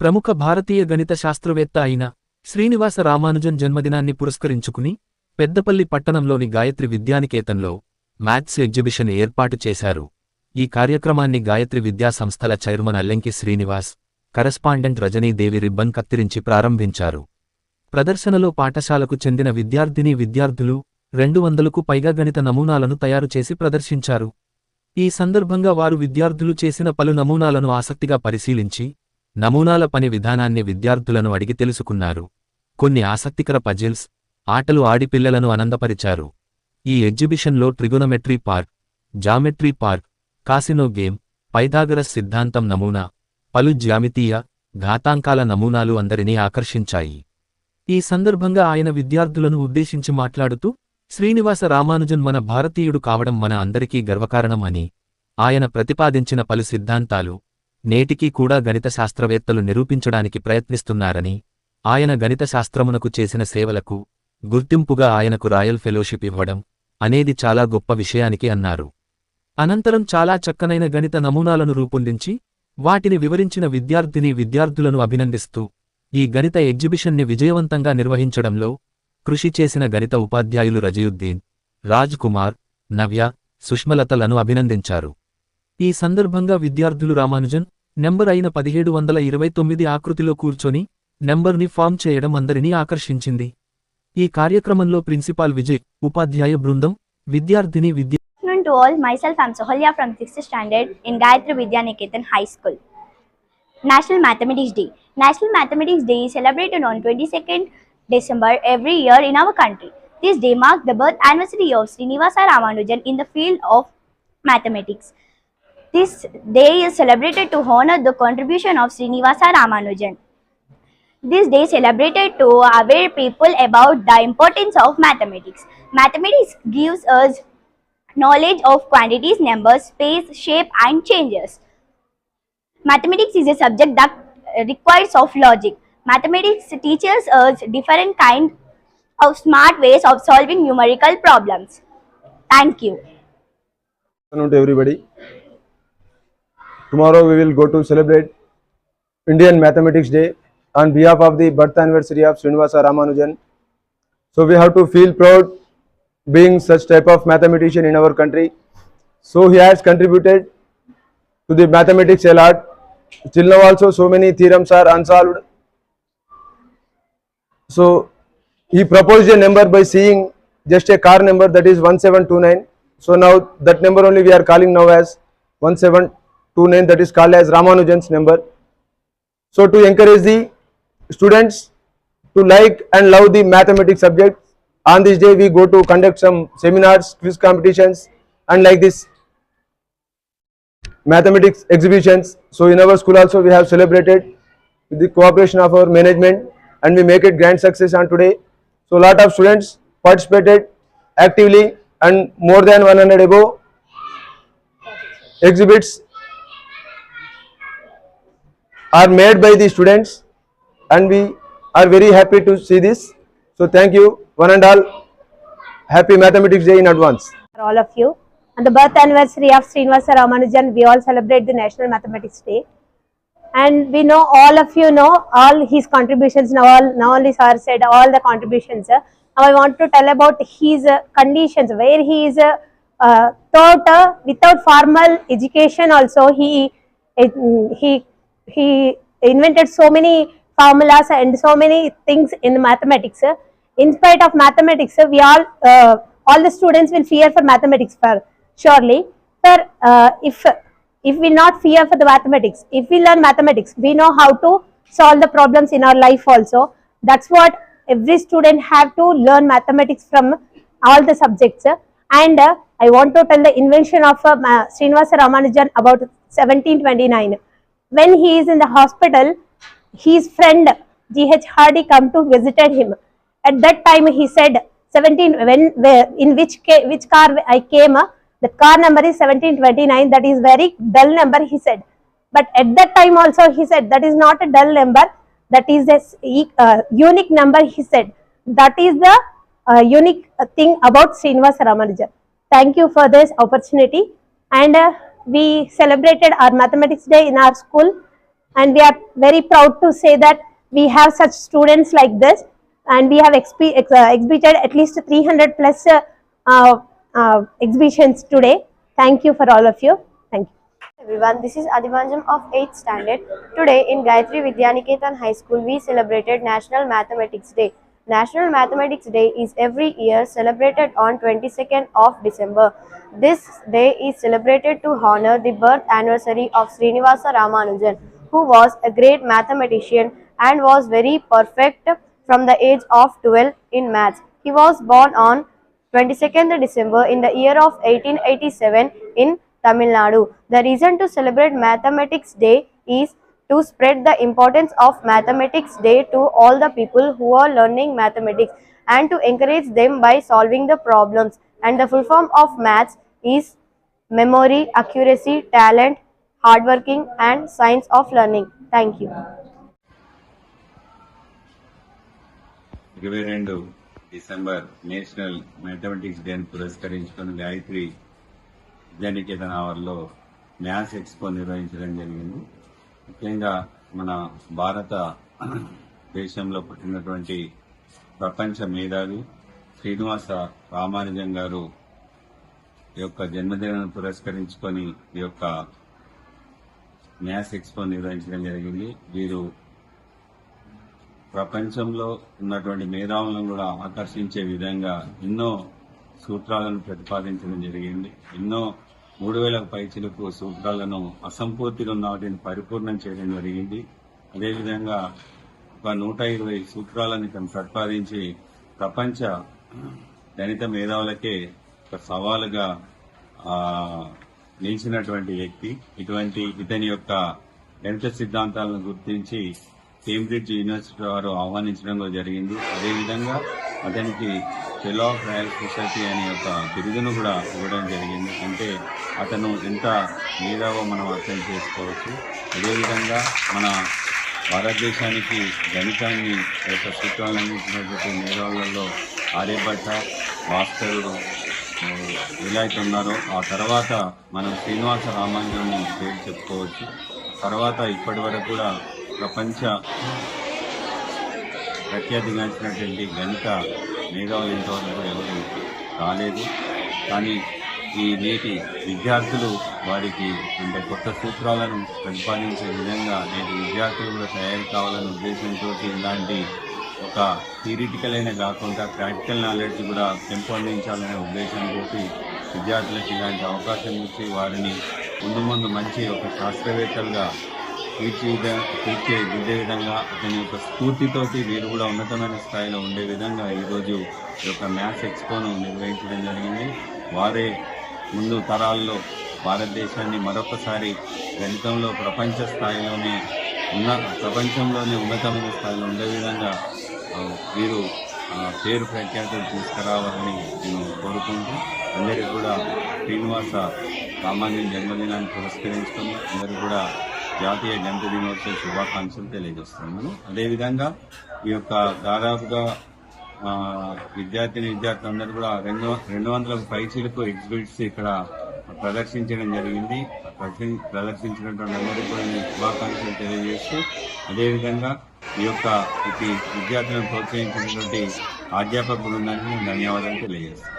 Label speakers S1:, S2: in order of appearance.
S1: ప్రముఖ భారతీయ గణిత శాస్త్రవేత్త అయిన శ్రీనివాస రామానుజన్ జన్మదినాన్ని పురస్కరించుకుని పెద్దపల్లి పట్టణంలోని గాయత్రి విద్యానికేతన్లో మ్యాథ్స్ ఎగ్జిబిషన్ ఏర్పాటు చేశారు. ఈ కార్యక్రమాన్ని గాయత్రి విద్యా సంస్థల chairman Allenki Srinivas correspondent Rajanidevi ribbon కత్తిరించి ప్రారంభించారు. ప్రదర్శనలో పాఠశాలకు చెందిన విద్యార్థిని విద్యార్థులు రెండు వందలకు పైగా గణిత నమూనాలను తయారు చేసి ప్రదర్శించారు. ఈ సందర్భంగా వారు విద్యార్థులు చేసిన పలు నమూనాలను ఆసక్తిగా పరిశీలించి నమూనాల పని విధానాన్ని విద్యార్థులను అడిగి తెలుసుకున్నారు. కొన్ని ఆసక్తికర పజిల్స్ ఆటలు ఆడిపిల్లలను ఆనందపరిచారు. ఈ ఎగ్జిబిషన్లో trigonometry park geometry park casino game Pythagoras సిద్ధాంతం నమూనా పలు జ్యామితీయ ఘాతాంకాల నమూనాలు అందరినీ ఆకర్షించాయి. ఈ సందర్భంగా ఆయన విద్యార్థులను ఉద్దేశించి మాట్లాడుతూ శ్రీనివాస రామానుజన్ మన భారతీయుడు కావడం మన అందరికీ గర్వకారణం అని ఆయన ప్రతిపాదించిన పలు సిద్ధాంతాలు నేటికీ కూడా గణిత శాస్త్రవేత్తలు నిరూపించడానికి ప్రయత్నిస్తున్నారని ఆయన గణిత శాస్త్రమునకు చేసిన సేవలకు గుర్తింపుగా ఆయనకు రాయల్ ఫెలోషిప్ ఇవ్వడం అనేది చాలా గొప్ప విషయానికి అన్నారు. అనంతరం చాలా చక్కనైన గణిత నమూనాలను రూపొందించి వాటిని వివరించిన విద్యార్థిని విద్యార్థులను అభినందిస్తూ ఈ గణిత ఎగ్జిబిషన్ని విజయవంతంగా నిర్వహించడంలో కృషి చేసిన గణిత ఉపాధ్యాయులు రజయుద్దీన్ రాజ్ కుమార్ నవ్య సుష్మలతలను అభినందించారు. ఈ సందర్భంగా విద్యార్థులు రామానుజన్ నెంబర్ అయిన పదిహేడు వందల ఇరవై తొమ్మిది ఆకృతిలో కూర్చొని నెంబర్ని ఫామ్ చేయడం అందరినీ ఆకర్షించింది. ఈ కార్యక్రమంలో ప్రిన్సిపాల్ విజయ్ ఉపాధ్యాయ బృందం విద్యార్థిని
S2: విద్యార్థినికేతన్ high school national mathematics day national mathematics day celebrated on twenty second December every year in our country this day mark the birth Srinivasa Ramanujan in field of mathematics This day is celebrated to honor the contribution of Srinivasa Ramanujan. This day celebrated to aware people about the importance of mathematics. Mathematics gives us knowledge of quantities, numbers, space, shape, and changes. Mathematics is a subject that requires of logic. Mathematics teaches us different kind of smart ways of solving numerical problems. Thank you.
S3: afternoon to everybody. Tomorrow we will go to celebrate Indian Mathematics Day on behalf of the birth anniversary of Srinivasa Ramanujan. So we have to feel proud being such type of mathematician in our country. So he has contributed to the mathematics a lot. Till now also so many theorems are unsolved. So he proposed a number by seeing just a car number that is 1729. So now that number only we are calling now as 1729 that is called as Ramanujan's number. So to encourage the students to like and love the mathematics subject, on this day we go to conduct some seminars, quiz competitions and like this mathematics exhibitions. So in our school also we have celebrated with the cooperation of our management and we make it grand success on today. So a lot of students participated actively and more than 100 above exhibits are made by the students and we are very happy to see this. So thank you one and all. Happy Mathematics Day in advance.
S4: for all of you. On the birth anniversary of Srinivasa Ramanujan, we all celebrate the National Mathematics Day. And we know all of you know all his contributions. Now, all, now only sir said all the contributions. Now I want to tell about his uh, conditions where he is uh, uh, taught uh, without formal education. Also, he he he invented so many formulas and so many things in mathematics. In spite of mathematics, we all uh, all the students will fear for mathematics for surely. For uh, if if we not fear for the mathematics, if we learn mathematics, we know how to solve the problems in our life also. That's what every student have to learn mathematics from all the subjects. And uh, I want to tell the invention of uh, Srinivasa Ramanujan about 1729. When he is in the hospital, his friend G.H. Hardy come to visited him. At that time, he said, 17, when, where, in which, which car I came, uh, the car number is 1729, that is very dull number, he said. But at that time also, he said, that is not a dull number, that is a uh, unique number, he said. That is the uh, unique uh, thing about Srinivasa Ramanujan. Thank you for this opportunity. And uh, we celebrated our mathematics day in our school and we are very proud to say that we have such students like this and we have uh, exhibited at least 300 plus uh, uh, uh, exhibitions today. Thank you for all of you. Thank you.
S5: everyone, this is Adivanjam of 8th standard. Today in Gayatri Vidyaniketan High School, we celebrated National Mathematics Day. National Mathematics Day is every year celebrated on 22nd of December. This day is celebrated to honor the birth anniversary of Srinivasa Ramanujan, who was a great mathematician and was very perfect from the age of 12 in maths. He was born on 22nd December in the year of 1887 in Tamil Nadu. The reason to celebrate Mathematics Day is to spread the importance of Mathematics Day to all the people who are learning mathematics and to encourage them by solving the problems. And the full form of maths is memory, accuracy, talent, hardworking, and science of learning. Thank you.
S6: ఇరవై రెండు December national mathematics డేని పురస్కరించుకుని గాయత్రి విద్యానికేతన్ అవర్లో maths expo నిర్వహించడం జరిగింది ముఖ్యంగా మన భారత దేశంలో పుట్టినటువంటి ప్రపంచ మేధావి శ్రీనివాస రామానుజన్ గారు ఈ యొక్క జన్మదినాన్ని పురస్కరించుకొని ఈ యొక్క మ్యాథ్స్ ఎక్స్పో నిర్వహించడం జరిగింది. వీరు ప్రపంచంలో ఉన్నటువంటి మేధావులను కూడా ఆకర్షించే విధంగా ఎన్నో సూత్రాలను ప్రతిపాదించడం జరిగింది. ఎన్నో మూడు వేల పైచిలకు సూత్రాలను అసంపూర్తిగా ఉన్న వాటిని పరిపూర్ణం చేయడం జరిగింది. అదేవిధంగా ఒక నూట ఇరవై సూత్రాలను ఇతను ప్రతిపాదించి ప్రపంచ గణిత మేధావులకే ఒక సవాలుగా నిలిచినటువంటి వ్యక్తి. ఇటువంటి ఇతని యొక్క గణిత సిద్ధాంతాలను గుర్తించి కేంబ్రిడ్జ్ యూనివర్సిటీ వారు ఆహ్వానించడం జరిగింది. అదేవిధంగా అతనికి ఫెలో ఆఫ్ రాయల్ సొసైటీ అనే ఒక బిరుదును కూడా ఇవ్వడం జరిగింది. అంటే అతను ఎంత మేధావో మనం అర్థం చేసుకోవచ్చు. అదేవిధంగా మన భారతదేశానికి గణితాన్ని యొక్క సూత్రాలను అందించినటువంటి మేధావులలో ఆర్యభట్ట భాస్కరుడు ఆ, ఎలా అయితే ఉన్నారో ఆ తర్వాత మనం శ్రీనివాస రామానుజన్ పేరు చెప్పుకోవచ్చు. తర్వాత ఇప్పటి వరకు కూడా ప్రపంచ ప్రఖ్యాతిగాంచినటువంటి గణిత మేధావులు ఇంతవరకు కూడా ఎవరు రాలేదు. కానీ ఈ నేటి విద్యార్థులు వారికి అంటే కొత్త సూత్రాలను ప్రతిపాదించే విధంగా నేటి విద్యార్థులు కూడా తయారు కావాలనే ఉద్దేశంతో ఇలాంటి ఒక థియరిటికల్ అయిన కాకుండా ప్రాక్టికల్ నాలెడ్జ్ కూడా పెంపొందించాలనే ఉద్దేశంతో విద్యార్థులకు ఇలాంటి అవకాశం ఇచ్చి వారిని ముందు ముందు మంచి ఒక శాస్త్రవేత్తలుగా తీర్చిదిద్ద తీర్చిదిద్దే విధంగా అతని యొక్క స్ఫూర్తితోటి వీరు కూడా ఉన్నతమైన స్థాయిలో ఉండే విధంగా ఈరోజు ఈ యొక్క మ్యాథ్స్ ఎక్స్పోను నిర్వహించడం జరిగింది. వారే ముందు తరాల్లో భారతదేశాన్ని మరొకసారి గణితంలో ప్రపంచ స్థాయిలోనే ఉన్న ప్రపంచంలోనే ఉన్నతమైన స్థాయిలో ఉండే విధంగా వీరు పేరు ప్రఖ్యాతులు తీసుకురావాలని నేను కోరుకుంటూ అందరికీ కూడా శ్రీనివాస సామాన్య జన్మదినాన్ని పురస్కరించుకొని అందరూ కూడా జాతీయ గణిత దినోత్సవ శుభాకాంక్షలు తెలియజేస్తున్నాను. అదేవిధంగా ఈ యొక్క దాదాపుగా విద్యార్థిని విద్యార్థులందరూ కూడా రెండు రెండు వందల పైచీలకు ఎగ్జిబిట్స్ ఇక్కడ ప్రదర్శించడం జరిగింది. ప్రదర్శించినటువంటి అందరికీ కూడా నేను శుభాకాంక్షలు తెలియజేస్తూ అదేవిధంగా ఈ యొక్క ఇది విద్యార్థులను ప్రోత్సహించినటువంటి అధ్యాపక బృందానికి ధన్యవాదాలు తెలియజేస్తాను